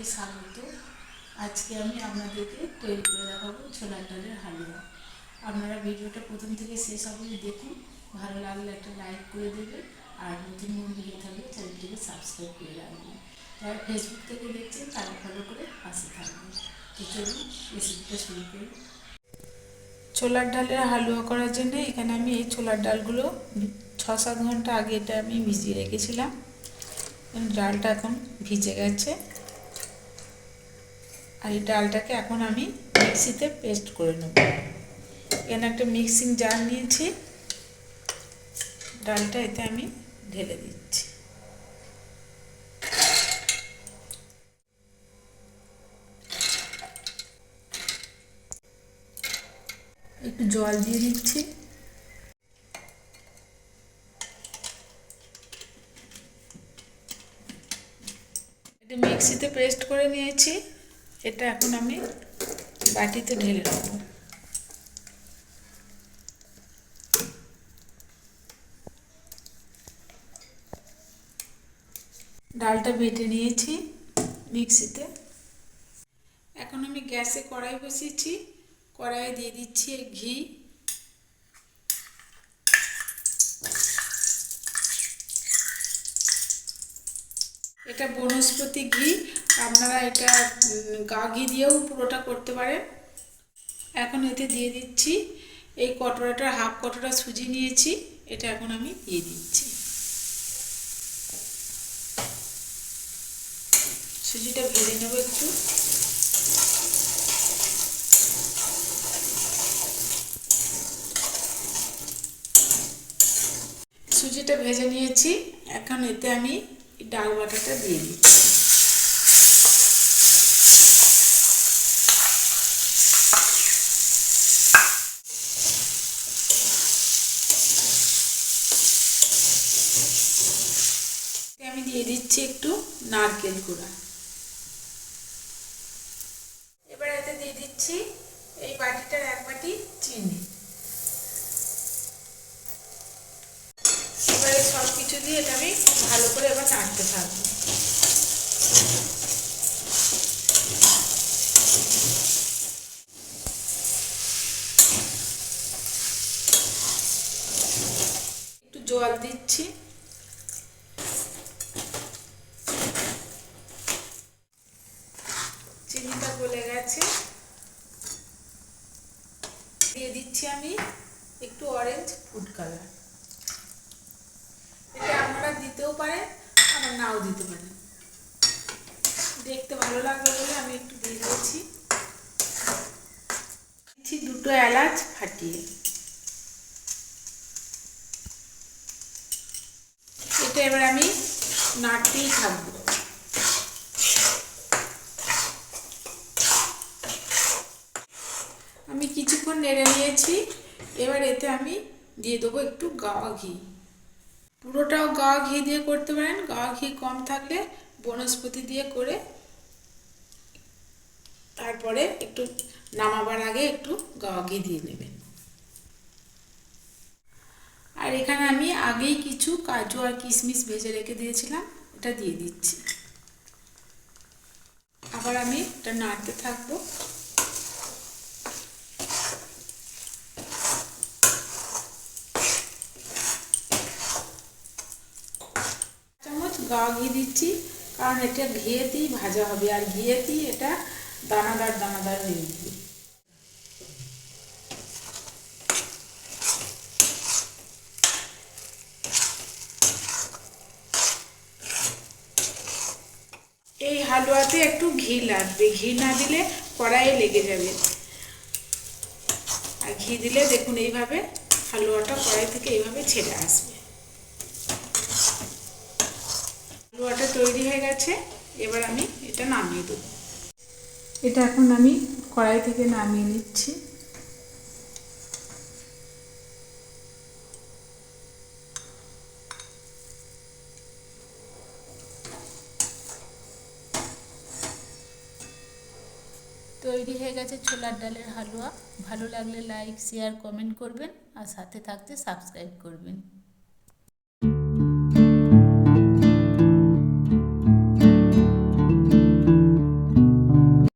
সবাইকে স্বাগত। আজকে আমি আপনাদেরকে তৈরি করে দেখাবো ছোলার ডালের হালুয়া। আপনারা ভিডিওটা প্রথম থেকে শেষ অবধি দেখুন, ভালো লাগলে একটা লাইক করে দেবেন, আর নতুন বন্ধু হয়ে থাকলে চ্যানেলটিকে সাবস্ক্রাইব করে রাখবেন। যারা ফেসবুক থেকে দেখছেন, তারা ফলো করে পাশে থাকবেন। তো চলুন রেসিপিটা শুরু করি। ছোলার ডালের হালুয়া করার জন্য এখানে আমি এই ছোলার ডালগুলো ছ সাত ঘণ্টা আগে এটা আমি ভিজিয়ে রেখেছিলাম। ডালটা এখন ভিজে গেছে। আর এই ডালটাকে এখন আমি মিক্সিতে পেস্ট করে নেব। এখানে একটা মিক্সিং জার নিয়েছি। ডালটা এতে আমি ঢেলে দিচ্ছি। একটু জল দিয়ে দিচ্ছি। মিক্সিতে পেস্ট করে নিয়েছি। এটা এখন আমি বাটিতে ঢেলে নেব ডালটা বেটে নিয়েছি মিক্সিতে। এখন আমি গ্যাসে কড়াই বসিয়েছি, কড়াইয়ে দিয়ে দিচ্ছি ঘি। এটা বনস্পতি ঘি আপনারা এটা গা ঘি দিয়েও পুরোটা করতে পারেন। এখন এতে দিয়ে দিচ্ছি এই কটোরাটার হাফ কটোরা সুজি নিয়েছি, এটা এখন আমি দিয়ে দিচ্ছি। সুজিটা ভেজে নেব একটু। সুজিটা ভেজে নিয়েছি, এখন এতে আমি ডাল বাটাটা দিয়ে দিচ্ছি আমি দিয়ে দিচ্ছি একটু নারকেল গুঁড়া এবার এতে দিয়ে দিচ্ছি এই বাটিটার এক বাটি চিনি। এবারে সব কিছু দিয়ে এটা আমি ভালো করে এবার নাড়তে থাকব। একটু জল দিচ্ছি। চিনিটা গলে গেছে। দিয়ে দিচ্ছি আমি একটু অরেঞ্জ ফুড কালার এটা আপনারা দিতেও পারেন, আবার নাও দিতে পারেন। দেখতে ভালো লাগবে বলে আমি একটু দিয়ে দিয়েছি। দিচ্ছি দুটো এলাচ ফাটিয়ে। এটা এবার আমি নাড়তেই থাকব। আমি কিছুক্ষণ নেড়ে নিয়েছি। এবার এতে আমি দিয়ে দেবো একটু গাওয়া ঘি। পুরোটাও গা ঘি দিয়ে করতে পারেন। গা ঘি কম থাকলে বনস্পতি দিয়ে করে তারপরে একটু নামাবার আগে একটু গা ঘি দিয়ে নেবেন। আর এখানে আমি আগেই কিছু কাজু আর কিশমিশ ভেজে রেখে দিয়েছিলাম এটা দিয়ে দিচ্ছি। আবার আমি এটা নাড়তে থাকব। গা ঘি দিচ্ছি, কারণ এটা ঘিয়েতেই ভাজা হবে, আর ঘিয়েতেই এটা দানাদার দানাদার হয়ে উঠবে এই হালুয়াতে একটু ঘি লাগবে, ঘি না দিলে কড়াইয়ে লেগে যাবে। আর ঘি দিলে দেখুন এইভাবে হালুয়াটা কড়াই থেকে এইভাবে ছেড়ে আসবে। হালুয়াটা তৈরি হয়ে গেছে এবার আমি এটা নামিয়ে দেবো। এটা এখন আমি কড়াই থেকে নামিয়ে নিচ্ছি। তৈরি হয়ে গেছে ছোলার ডালের হালুয়া। ভালো লাগলে লাইক শেয়ার কমেন্ট করবেন আর সাথে থাকতে সাবস্ক্রাইব করবেন।